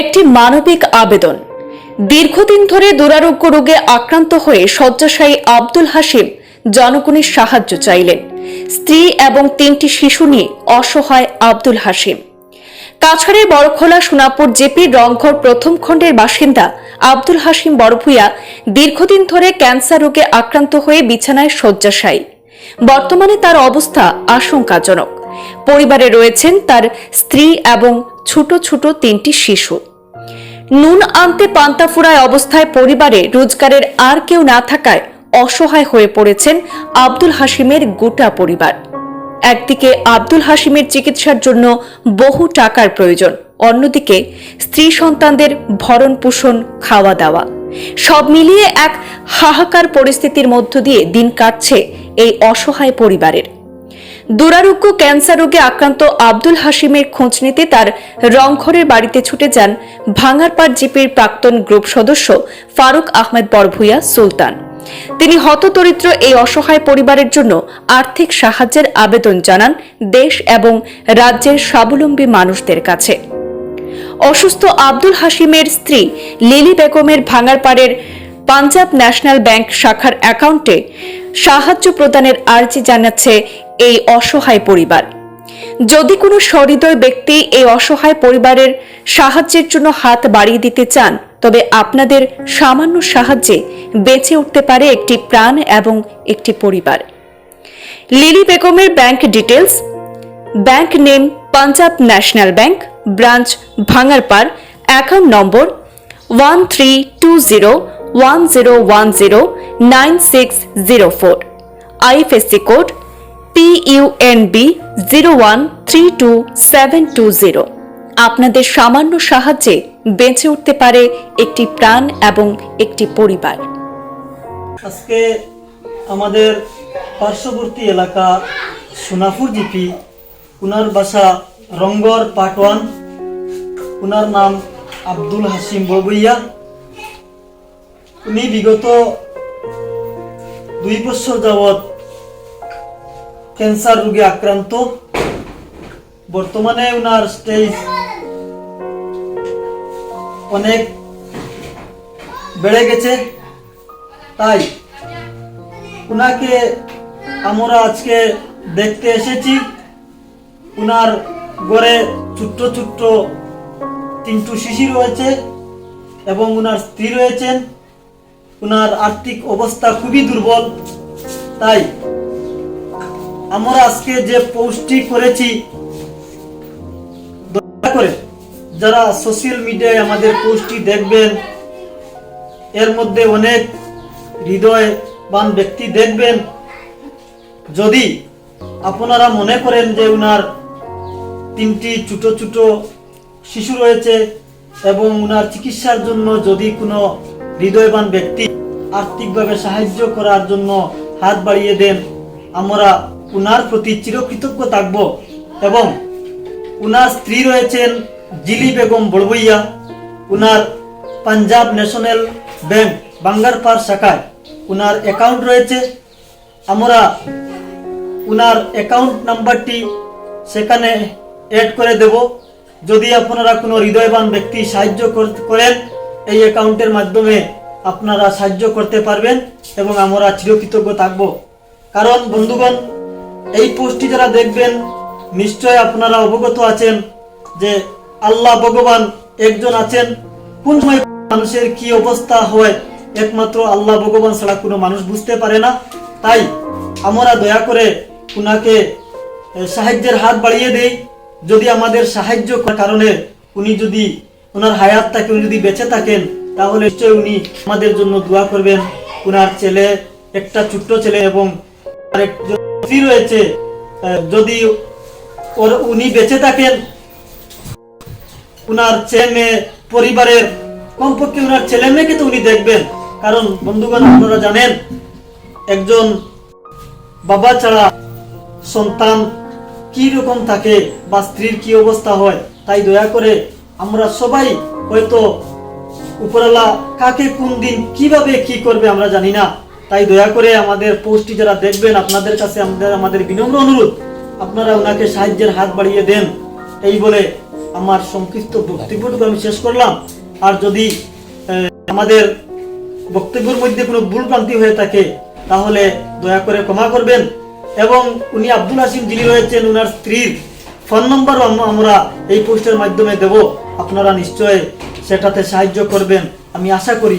একটি মানবিক আবেদন। দীর্ঘদিন ধরে দুরারোগ্য রোগে আক্রান্ত হয়ে শয্যাশায়ী আব্দুল হাসিম জনগণের সাহায্য চাইলেন। স্ত্রী এবং তিনটি শিশু নিয়ে অসহায় আব্দুল হাসিম কাছাড়ের বড়খোলা সোনাপুর জেপির রংঘর প্রথম খণ্ডের বাসিন্দা আব্দুল হাসিম বড়ভূয়া দীর্ঘদিন ধরে ক্যান্সার রোগে আক্রান্ত হয়ে বিছানায় শয্যাশায়ী। বর্তমানে তার অবস্থা আশঙ্কাজনক। পরিবারে রয়েছেন তার স্ত্রী এবং ছোট ছোট তিনটি শিশু। নুন আনতে পান্তা ফুরায় অবস্থায় পরিবারে রোজগারের আর কেউ না থাকায় অসহায় হয়ে পড়েছেন আব্দুল হাসিমের গোটা পরিবার। একদিকে আব্দুল হাসিমের চিকিৎসার জন্য বহু টাকার প্রয়োজন, অন্যদিকে স্ত্রী সন্তানদের ভরণ পোষণ, খাওয়া দাওয়া। সব মিলিয়ে এক হাহাকার পরিস্থিতির মধ্য দিয়ে দিন কাটছে এই অসহায় পরিবারের। দুরারোগ্য ক্যান্সার রোগে আক্রান্ত আব্দুল হাসিমের খোঁজ নিতে তার রংঘরের বাড়িতে ছুটে যান ভাঙারপাড় জিপির প্রাক্তন গ্রুপ সদস্য ফারুক আহমেদ বরভুইয়া সুলতান। তিনি হতদরিদ্র এই অসহায় পরিবারের জন্য আর্থিক সাহায্যের আবেদন জানান দেশ এবং রাজ্যের স্বাবলম্বী মানুষদের কাছে। অসুস্থ আব্দুল হাসিমের স্ত্রী লিলি বেগমের ভাঙারপাড়ের পাঞ্জাব ন্যাশনাল ব্যাংক শাখার অ্যাকাউন্টে সাহায্য প্রদানের আর্জি জানাচ্ছে এই অসহায় পরিবার। যদি কোনো সহৃদয় ব্যক্তি এই অসহায় পরিবারের সাহায্যের জন্য হাত বাড়িয়ে দিতে চান, তবে আপনাদের সামান্য সাহায্যে বেঁচে উঠতে পারে একটি প্রাণ এবং একটি পরিবার। লিলি বেগমের bank details bank name Punjab National Bank, branch Bhangarpar, account number one three two zero one zero one zero nine six zero four IFSC code PUNB zero one three two seven two zero আপনাদের সামান্য সাহায্যে বেঁচে উঠতে পারে একটি প্রাণ এবং একটি পরিবার। আজকে আমাদের পার্শ্ববর্তী এলাকা সোনাপুর জিপি, উনার বাসা রঙ্গর পাটওয়ান উনার নাম আব্দুল হাসিম বড়বইয়া উনি বিগত দুই বছর যাবৎ ক্যান্সার রোগে আক্রান্ত। বর্তমানে ওনার স্টেজ অনেক বেড়ে গেছে। তাই উনাকে আমরা আজকে দেখতে এসেছি। উনার ঘরে ছোট্ট ছোট্ট তিনটু শিশি রয়েছে এবং উনার স্ত্রী রয়েছেন। উনার আর্থিক অবস্থা খুবই দুর্বল। তাই আমরা আজকে যে পোস্টটি করেছি, দয়া করে যারা সোশ্যাল মিডিয়ায় আমাদের পোস্টটি দেখবেন, এর মধ্যে অনেক হৃদয়বান ব্যক্তি দেখবেন। যদি আপনারা মনে করেন যে উনার তিনটি ছোট ছোট শিশু রয়েছে এবং উনার চিকিৎসার জন্য যদি কোনো হৃদয়বান ব্যক্তি আর্থিকভাবে সাহায্য করার জন্য হাত বাড়িয়ে দেন। আমরা উনার প্রতি চিরকৃতজ্ঞ থাকব এবং উনার স্ত্রী রয়েছেন জিলি বেগম বড়বইয়া উনার পাঞ্জাব ন্যাশনাল ব্যাংক বাঙ্গারপাড় শাখায় উনার অ্যাকাউন্ট রয়েছে। আমরা উনার অ্যাকাউন্ট নাম্বারটি সেখানে অ্যাড করে দেব। যদি আপনারা কোনো হৃদয়বান ব্যক্তি সাহায্য কর- করেন, এই অ্যাকাউন্টের মাধ্যমে আপনারা সাহায্য করতে পারবেন এবং আমরা চিরকৃতজ্ঞ থাকব। কারণ বন্ধুগণ, এই পোস্টটি যারা দেখবেন, নিশ্চয় আপনারা অবগত আছেন যে আল্লাহ ভগবান একজন আছেন। কোন সময় মানুষের কি অবস্থা হয়, একমাত্র আল্লাহ ভগবান ছাড়া কোনো মানুষ বুঝতে পারে না। তাই আমরা দয়া করে উনাকে সাহায্যের হাত বাড়িয়ে দেই। যদি আমাদের সাহায্য কারণে উনি যদি, ওনার হায়াত থাকে উনি যদি বেঁচে থাকেন তাহলে নিশ্চয়ই উনি আমাদের জন্য দোয়া করবেন। উনার ছেলে, একটা ছোট্ট ছেলে এবং রয়েছে। যদি ওর উনি বেঁচে থাকেন, উনার ছেলে মেয়ে পরিবারের কমপক্ষে উনার ছেলে মেয়েকে তো উনি দেখবেন। কারণ বন্ধুগণ, আপনারা জানেন, একজন বাবা ছাড়া সন্তান কি রকম থাকে বা স্ত্রীর কি অবস্থা হয়, তাই দয়া করে আমরা সবাই হয়তো উপরওয়ালা, কাকে কোন দিন কীভাবে কি করবে আমরা জানি না। তাই দয়া করে আমাদের পোস্টটি যারা দেখবেন, আপনাদের কাছে আমাদের আমাদের বিনম্র অনুরোধ, আপনারা ওনাকে সাহায্যের হাত বাড়িয়ে দেন। এই বলে আমার সংক্ষিপ্ত বক্তব্যটুকু আমি শেষ করলাম। আর যদি আমাদের বক্তব্যের মধ্যে কোনো ভুল ভ্রান্তি হয়ে থাকে, তাহলে দয়া করে ক্ষমা করবেন। এবং উনি আব্দুল হাসিম যিনি রয়েছেন ওনার স্ত্রীর ফোন নম্বরও আম- আমরা এই পোস্টের মাধ্যমে দেব। আপনারা নিশ্চয় সেটাতে সাহায্য করবেন। আমি আশা করি